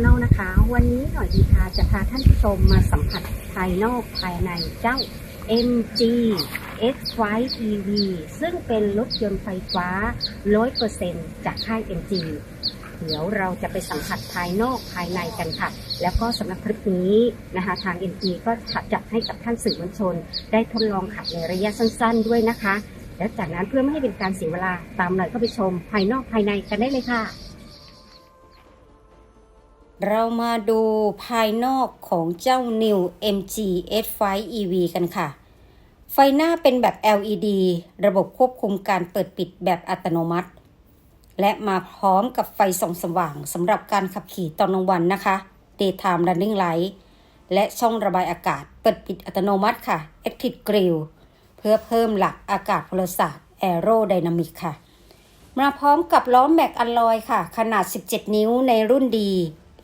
Channel นะคะ วันนี้หน่อยดีค่ะจะพาท่านผู้ชมมาสัมผัสภายนอกภายในเจ้า MG X5 EV ซึ่งเป็นรถยนต์ไฟฟ้า 100%จากค่าย MG เดี๋ยวเราจะไปสัมผัสภายนอกภายในกันค่ะ แล้วก็สำหรับคลิปนี้นะคะทาง MG ก็จัดให้กับท่านสื่อมวลชน ได้ทดลองขับในระยะสั้นๆ ด้วยนะคะ แล้วจากนั้นเพื่อไม่ให้เป็นการเสียเวลาตามหน่อยเข้าไปชมภายนอกภายในกันได้เลยค่ะ เรามาดูภายนอกของเจ้า New MG S5 EV กันค่ะ ไฟหน้าเป็นแบบ LED ระบบควบคุมการเปิดปิดแบบอัตโนมัติ และมาพร้อมกับไฟส่องสว่างสำหรับการขับขี่ตอนกลางวันนะคะ Daytime Running Light และช่องระบายอากาศเปิดปิดอัตโนมัติค่ะ Active Grill เพื่อเพิ่มหลักอากาศพลศาสตร์ Aerodynamic ค่ะ มาพร้อมกับล้อแม็กอลลอยค่ะ ขนาด 17 นิ้วในรุ่นดี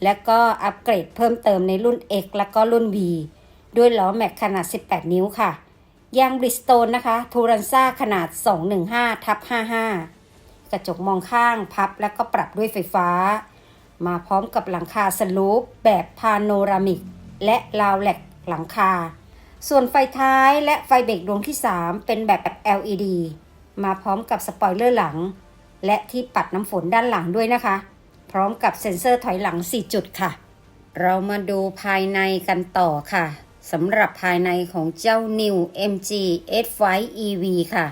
และก็อัปเกรดเพิ่มเติมในรุ่น X และก็รุ่น V ด้วยล้อแม็กขนาด 18 นิ้วค่ะ ยางบริสโตนนะคะ ทูรันซ่าขนาด 215ทับ55 กระจกมองข้างพับและก็ปรับด้วยไฟฟ้า มาพร้อมกับหลังคาสลูปแบบพาโนรามิก และราวแหลกหลังคา ส่วนไฟท้ายและไฟเบรกดวงที่ 3 เป็นแบบ LED มาพร้อมกับสปอยเลอร์หลัง และที่ปัดน้ำฝนด้านหลังด้วยนะคะ ร้อมกับเซ็นเซอร์ถอยหลัง 4 จุดค่ะ เรามาดูภายในกันต่อค่ะสำหรับภายในของเจ้า New MG S5 EV ค่ะ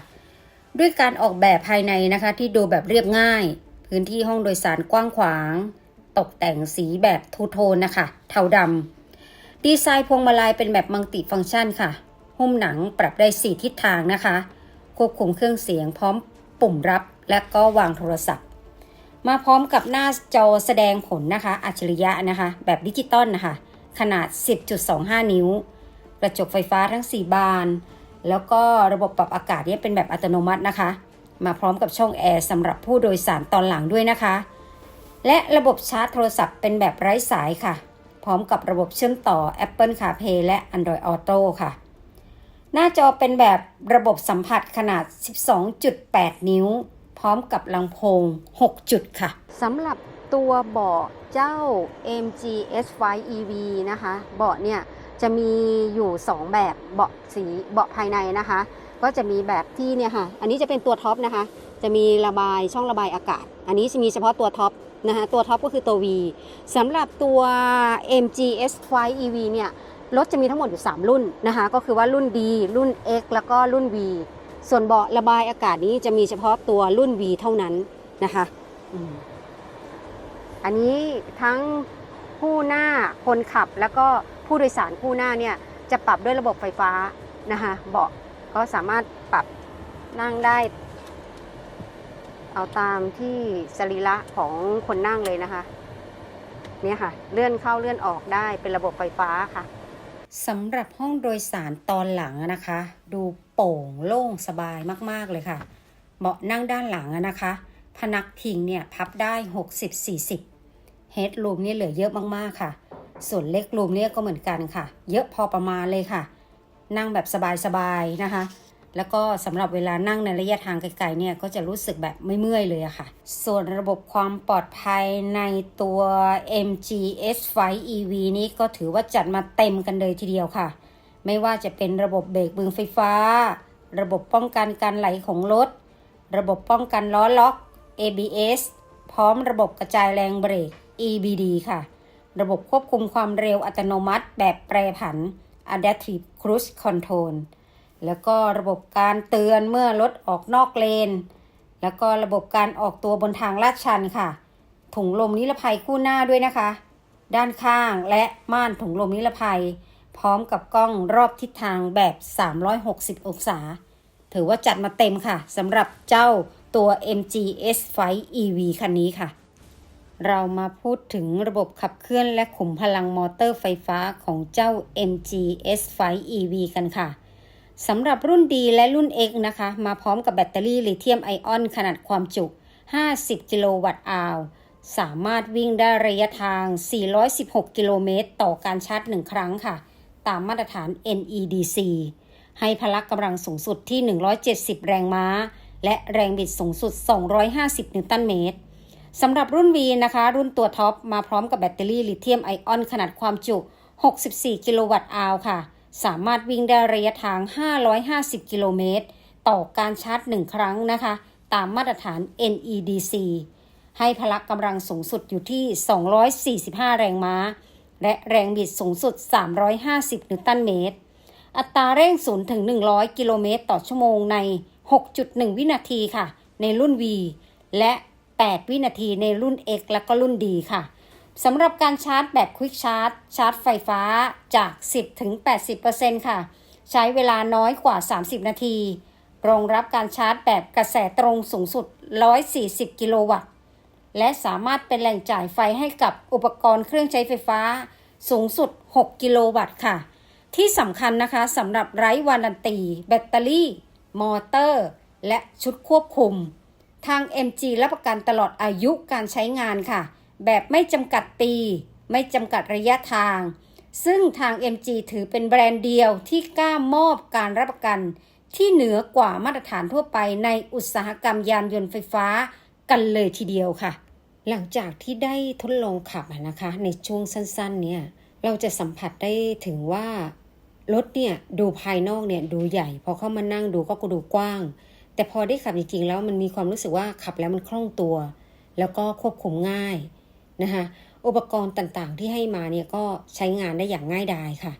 ด้วยการออกแบบภายในนะคะที่ดูแบบเรียบง่าย พื้นที่ห้องโดยสารกว้างขวาง ตกแต่งสีแบบทูโทนนะคะ เทาดำดีไซน์พวงมาลัยเป็นแบบมัลติฟังก์ชันค่ะ หุ้มหนังปรับได้ 4 ทิศทางนะคะ ควบคุมเครื่องเสียงพร้อมปุ่มรับและก็วางโทรศัพท์ มาพร้อมกับหน้าจอแสดงผลนะคะ อัจฉริยะนะคะ แบบดิจิตอลนะคะ ขนาด 10.25 นิ้ว กระจกไฟฟ้าทั้ง 4 บาน แล้วก็ระบบปรับอากาศเนี่เป็นแบบอัตโนมัตินะคะ มาพร้อมกับช่องแอร์สำหรับผู้โดยสารตอนหลังด้วยนะคะ และระบบชาร์จโทรศัพท์เป็นแบบไร้สายค่ะ พร้อมกับระบบเชื่อมต่อ Apple CarPlay และ Android Auto ค่ะ หน้าจอเป็นแบบระบบสัมผัสขนาด 12.8 นิ้ว ร้อมกับลำโพง 6 จุดค่ะสำหรับตัวเบาะเจ้า MG S5 EV นะคะ เบาะเนี่ยจะมีอยู่ 2 แบบเบาะสีเบาะภายในนะคะ ก็จะมีแบบที่เนี่ยค่ะ อันนี้จะเป็นตัวท็อปนะคะ จะมีระบายช่องระบายอากาศ อันนี้จะมีเฉพาะตัวท็อปนะคะตัวท็อปก็คือตัว V สำหรับตัว MG S5 EV เนี่ยรถจะมีทั้งหมดอยู่ 3 รุ่นนะคะ ก็คือว่ารุ่น D รุ่น X แล้วก็รุ่น V ส่วนเบาะระบายอากาศนี้จะมีเฉพาะตัวรุ่น V เท่านั้นนะคะอันนี้ทั้งผู้หน้าคนขับแล้วก็ผู้โดยสารผู้หน้าเนี่ยจะปรับด้วยระบบไฟฟ้านะคะเบาะก็สามารถปรับนั่งได้ เอาตามที่สรีระของคนนั่งเลยนะคะเนี่ยค่ะ เลื่อนเข้าเลื่อนออกได้เป็นระบบไฟฟ้าค่ะสำหรับห้องโดยสารตอนหลังนะคะ ดู โป่งโล่งสบายมากๆเลยค่ะ เบาะนั่งด้านหลังนะคะ พนักพิงเนี่ยพับได้ 60-40เฮดรูมเนี่ยเหลือเยอะมากๆค่ะ ส่วนเล็กรูมเนี่ยก็เหมือนกันค่ะ เยอะพอประมาณเลยค่ะ นั่งแบบสบายๆนะคะแล้วก็สำหรับเวลานั่งในระยะทางไกลๆเนี่ยก็จะรู้สึกแบบไม่เมื่อยเลยอะค่ะ ส่วนระบบความปลอดภัยในตัว MG S5 EV นี้ก็ถือว่าจัดมาเต็มกันเลยทีเดียวค่ะ ไม่ว่าจะเป็นระบบเบรกมือไฟฟ้า ระบบป้องกันการไหลของรถ ระบบป้องกันล้อล็อก ABS พร้อมระบบกระจายแรงเบรก EBD ค่ะ ระบบควบคุมความเร็วอัตโนมัติแบบแปรผัน Adaptive Cruise Control แล้วก็ระบบการเตือนเมื่อรถออกนอกเลน แล้วก็ระบบการออกตัวบนทางลาดชันค่ะ ถุงลมนิรภัยคู่หน้าด้วยนะคะ ด้านข้างและม่านถุงลมนิรภัย พร้อมกับกล้องรอบทิศทางแบบ 360 องศา ถือว่าจัดมาเต็มค่ะสำหรับเจ้าตัว MG S5 EV คันนี้ค่ะ เรามาพูดถึงระบบขับเคลื่อนและขุมพลังมอเตอร์ไฟฟ้าของเจ้า MG S5 EV กันค่ะสำหรับรุ่น D และรุ่น X นะคะ มาพร้อมกับแบตเตอรี่ลิเธียมไอออนขนาดความจุ 50 กิโลวัตต์อาวสามารถวิ่งได้ระยะทาง 416 กิโลเมตร ต่อการชาร์จ 1 ครั้งค่ะ ตามมาตรฐาน NEDC ให้พละกำลังสูงสุดที่ 170 แรงม้า และแรงบิดสูงสุด 250 นิวตันเมตรสำหรับรุ่น V นะคะ รุ่นตัวท็อปมาพร้อมกับแบตเตอรี่ลิเธียมไอออนขนาดความจุ 64 กิโลวัตต์อาวค่ะ สามารถวิ่งได้ระยะทาง 550 กิโลเมตร ต่อการชาร์จ 1 ครั้งนะคะ ตามมาตรฐาน NEDC ให้พละกำลังสูงสุดอยู่ที่ 245 แรงม้า และแรงบิดสูงสุด 350 นิวตันเมตร อัตราเร่ง0ถึง 100 กิโลเมตรต่อชั่วโมงใน 6.1 วินาทีค่ะ ในรุ่น V และ 8 วินาทีในรุ่น X และก็รุ่น D ค่ะสำหรับการชาร์จแบบ Quick Charge ชาร์จไฟฟ้าจาก 10ถึง80%ค่ะ ใช้เวลาน้อยกว่า 30 นาที รองรับการชาร์จแบบกระแสตรงสูงสุด 140 กิโลวัตต์ และสามารถเป็นแหล่งจ่ายไฟให้กับอุปกรณ์เครื่องใช้ไฟฟ้า สูงสุด 6 กิโลวัตต์ค่ะ ที่สำคัญนะคะสำหรับไร้วารันตี แบตเตอรี่ มอเตอร์ และชุดควบคุม ทาง MG รับประกันตลอดอายุการใช้งานค่ะ แบบไม่จำกัดปี ไม่จำกัดระยะทาง ซึ่งทาง MG ถือเป็นแบรนด์เดียวที่กล้ามอบการรับประกันที่เหนือกว่ามาตรฐานทั่วไปในอุตสาหกรรมยานยนต์ไฟฟ้ากันเลยทีเดียวค่ะ หลังจากที่ได้ทดลองขับนะคะในช่วงสั้นๆเนี่ยเราจะสัมผัสได้ถึงว่ารถเนี่ยดูภายนอกเนี่ยดูใหญ่ พอเข้ามานั่งดูก็ดูกว้าง แต่พอได้ขับจริงๆแล้วมันมีความรู้สึกว่าขับแล้วมันคล่องตัว แล้วก็ควบคุมง่ายนะคะอุปกรณ์ต่างๆที่ให้มาเนี่ยก็ใช้งานได้อย่างง่ายดายค่ะ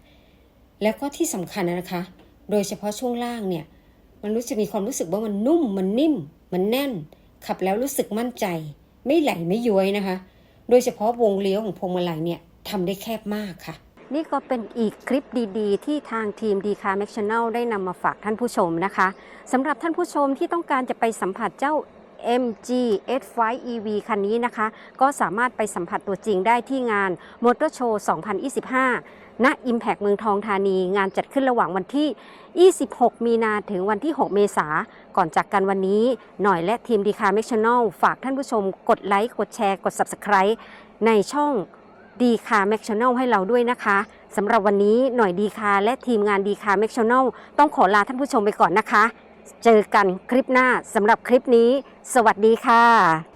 แล้วก็ที่สำคัญนะคะ โดยเฉพาะช่วงล่างเนี่ยมันรู้สึกมีความรู้สึกว่ามันนุ่มมันนิ่ม มันแน่น ขับแล้วรู้สึกมั่นใจ ไม่ไหลไม่ย้วยนะคะ โดยเฉพาะวงเลี้ยวของพวงมาลัยเนี่ยทำได้แคบมากค่ะนี่ก็เป็นอีกคลิปดีๆ ที่ทางทีม d c a r m a c Channel ได้นำมาฝากท่านผู้ชมนะคะสำหรับท่านผู้ชมที่ต้องการจะไปสัมผัสเจ้า MG S5 EV คันนี้นะคะ ก็สามารถไปสัมผัสตัวจริงได้ที่งาน Motor Show 2025 ณ Impact เมืองทองธานี งานจัดขึ้นระหว่างวันที่ 26 มีนาถึงวันที่ 6 เมษา ก่อนจากกันวันนี้ หน่อยและทีม d c a r m a c Channel ฝากท่านผู้ชม กดไลค์ กดแชร์ กด Subscribe ในช่องดีคาแมกชแนลให้เราด้วยนะคะสำหรับวันนี้หน่อยดีคาและทีมงานดีคาแมกชแนลต้องขอลาท่านผู้ชมไปก่อนนะคะ เจอกันคลิปหน้าสำหรับคลิปนี้ สวัสดีค่ะ